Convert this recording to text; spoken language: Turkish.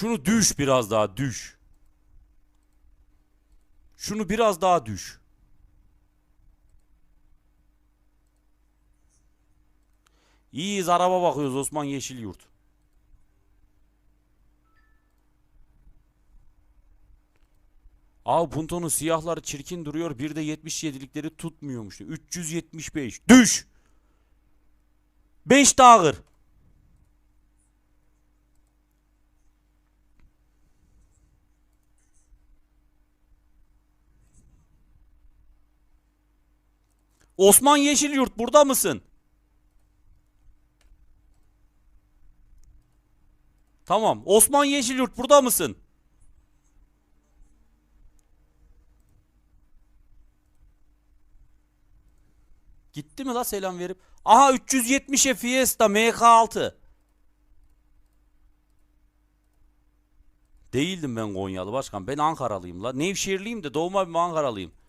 Şunu düş biraz daha düş. Şunu biraz daha düş. İyiyiz araba bakıyoruz Osman Yeşilyurt. Abi Punto'nun siyahları çirkin duruyor. Bir de 77'likleri tutmuyormuş. 375. Düş. 5 daha Osman Yeşilyurt burada mısın? Tamam. Osman Yeşilyurt burada mısın? Gitti mi la selam verip? Aha 370'e Fiesta MK6. Değildim ben Konyalı başkan. Ben Ankaralıyım la. Nevşehirliyim de doğma bir Ankaralıyım.